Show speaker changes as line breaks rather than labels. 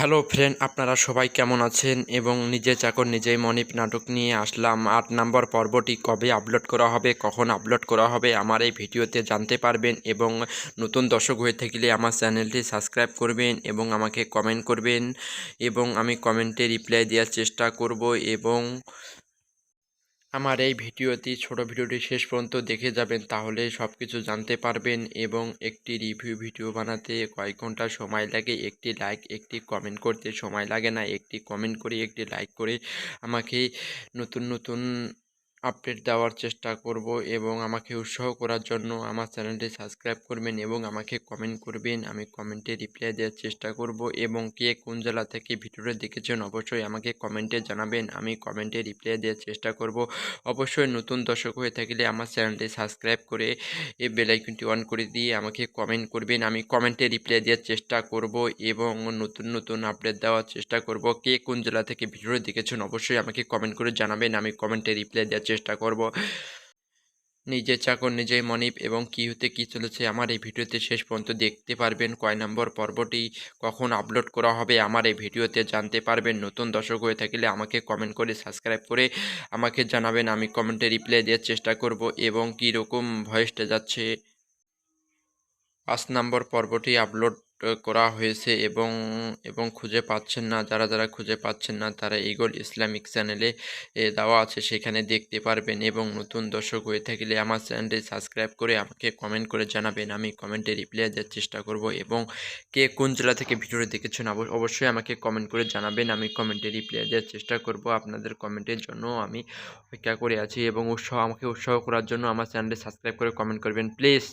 Hello friend, আপনারা সবাই কেমন আছেন? এবং নিজে চাকর, নিজেই মনিপ নাটক নিয়ে আসলাম। আট নম্বর পর্বটি কবে আপলোড করা হবে, কখন আপলোড করা হবে, আমার এই ভিডিওতে জানতে পারবেন। এবং নতুন দর্শক হয়ে থাকলে আমার চ্যানেলটি সাবস্ক্রাইব করবেন এবং আমাকে কমেন্ট করবেন। এবং আমি কমেন্টে রিপ্লাই দেওয়ার চেষ্টা করব এবং আমার এই ভিডিওটি, ছোট ভিডিওটি শেষ পর্যন্ত দেখে যাবেন, তাহলে সব কিছু জানতে পারবেন এবং একটি রিভিউ ভিডিও বানাতে কয়েক ঘণ্টা সময় লাগে। একটি লাইক, একটি কমেন্ট করতে সময় লাগে না। একটি কমেন্ট করে, একটি লাইক করে আমাকে নতুন নতুন আপডেট দেওয়ার চেষ্টা করব এবং আমাকে উৎসাহ করার জন্য আমার চ্যানেলটি সাবস্ক্রাইব করবেন এবং আমাকে কমেন্ট করবেন। আমি কমেন্টে রিপ্লাই দেওয়ার চেষ্টা করব এবং কে কোন জেলা থেকে ভিডিওটা দেখেছেন অবশ্যই আমাকে কমেন্টে জানাবেন। আমি কমেন্টে রিপ্লাই দেওয়ার চেষ্টা করব। অবশ্যই নতুন দর্শক হয়ে থাকলে আমার চ্যানেলটি সাবস্ক্রাইব করে এই বেলাইকনটি অন করে দিয়ে আমাকে কমেন্ট করবেন। আমি কমেন্টে রিপ্লাই দেওয়ার চেষ্টা করব এবং নতুন নতুন আপডেট দেওয়ার চেষ্টা করব। কে কোন জেলা থেকে ভিডিওটা দেখেছেন অবশ্যই আমাকে কমেন্ট করে জানাবেন। আমি কমেন্টে রিপ্লাই দেওয়ার চেষ্টা করব। নিজে চাকর, নিজেই মনিপ এবং কী হতে, কী চলেছে আমার এই ভিডিওতে শেষ পর্যন্ত দেখতে পারবেন। কয় নম্বর পর্বটি কখন আপলোড করা হবে আমার এই ভিডিওতে জানতে পারবেন। নতুন দর্শক হয়ে থাকলে আমাকে কমেন্ট করে সাবস্ক্রাইব করে আমাকে জানাবেন। আমি কমেন্টে রিপ্লাই দেওয়ার চেষ্টা করব এবং কী রকম ভয়েসটা যাচ্ছে। পাঁচ নম্বর পর্বটি আপলোড করা হয়েছে এবং এবং খুঁজে পাচ্ছেন না, যারা যারা খুঁজে পাচ্ছেন না, তারা ইগল ইসলামিক চ্যানেলে দেওয়া আছে, সেখানে দেখতে পারবেন এবং নতুন দর্শক হয়ে থাকলে আমার চ্যানেলটি সাবস্ক্রাইব করে আমাকে কমেন্ট করে জানাবেন। আমি কমেন্টে রিপ্লাই দেওয়ার চেষ্টা করব এবং কে কোন জেলা থেকে ভিডিওটি দেখেছেন অবশ্যই আমাকে কমেন্ট করে জানাবেন। আমি কমেন্টে রিপ্লাই দেওয়ার চেষ্টা করব। আপনাদের কমেন্টের জন্য আমি অপেক্ষা করে আছি এবং উৎসাহ, আমাকে উৎসাহ করার জন্য আমার চ্যানেলটি সাবস্ক্রাইব করে কমেন্ট করবেন। প্লিজ